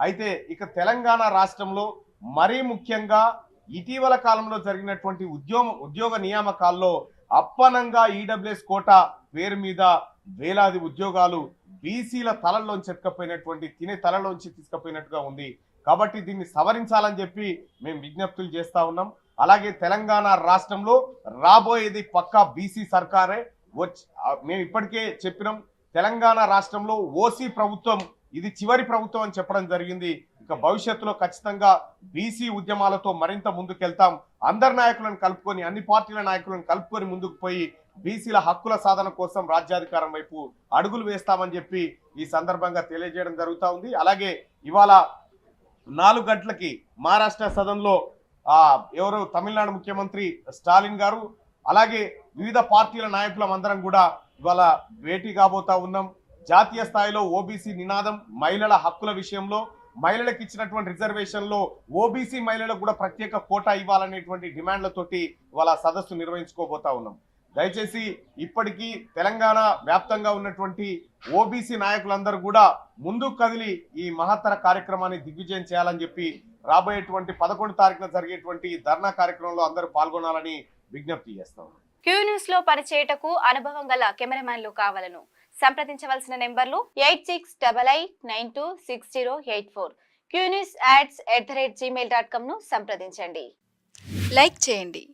అయితే ఇక తెలంగాణ రాష్ట్రంలో మరీ ముఖ్యంగా ఇటీవల కాలంలో జరిగినటువంటి ఉద్యోగ ఉద్యోగ నియామకాల్లో అప్పనంగా ఈడబ్ల్యూఎస్ కోట పేరు మీద వేలాది ఉద్యోగాలు బీసీల తలల్లోంచి ఎత్తుకపోయినటువంటి తినే తలలోంచి తీసుకుపోయినట్టుగా ఉంది. కాబట్టి దీన్ని సవరించాలని చెప్పి మేము విజ్ఞప్తులు చేస్తూ ఉన్నాం. అలాగే తెలంగాణ రాష్ట్రంలో రాబోయేది పక్కా బీసీ సర్కారే. వచ్చి మేము ఇప్పటికే చెప్పినాం. తెలంగాణ రాష్ట్రంలో ఓసీ ప్రభుత్వం ఇది చివరి ప్రభుత్వం అని చెప్పడం జరిగింది. ఇక భవిష్యత్తులో ఖచ్చితంగా బీసీ ఉద్యమాలతో మరింత ముందుకెళ్తాం. అందరి నాయకులను కలుపుకొని అన్ని పార్టీల నాయకులను కలుపుకొని ముందుకు పోయి బీసీల హక్కుల సాధన కోసం రాజ్యాధికారం వైపు అడుగులు వేస్తామని చెప్పి ఈ సందర్భంగా తెలియజేయడం జరుగుతూ ఉంది. అలాగే ఇవాళ నాలుగు గంటలకి మహారాష్ట్ర సదన్లో ఆ ఎవరు తమిళనాడు ముఖ్యమంత్రి స్టాలిన్ గారు అలాగే వివిధ పార్టీల నాయకులం అందరం కూడా ఇవాళ భేటీ కాబోతా ఉన్నాం. జాతీయ స్థాయిలో ఓబీసీ నినాదం మహిళల హక్కుల విషయంలో మహిళలకు ఇచ్చినటువంటి రిజర్వేషన్లో ఓబీసీ మహిళలకు కూడా ప్రత్యేక కోటా ఇవ్వాలనేటువంటి డిమాండ్లతోటి ఇవాళ సదస్సు నిర్వహించుకోబోతా ఉన్నాం. దయచేసి ఇప్పటికీ తెలంగాణ వ్యాప్తంగా ఉన్నటువంటి ఓబీసీ నాయకులందరూ కూడా ముందుకు కదిలి ఈ మహత్తర కార్యక్రమాన్ని దిగ్విజయం చేయాలని చెప్పి రాబోయేటువంటి పదకొండు తారీఖున జరిగేటువంటి ధర్నా కార్యక్రమంలో అందరూ పాల్గొనాలని విజ్ఞప్తి చేస్తాం క్యూ న్యూస్లో పరిచయటకు అనుభవం గల కెమెరామ్యాన్లు కావాలను. సంప్రదించవలసిన నెంబర్లు eight six double eight nine two six zero eight four. క్యూనిస్ ads at the rate Gmail dot కామ్ను సంప్రదించండి. లైక్ చేయండి.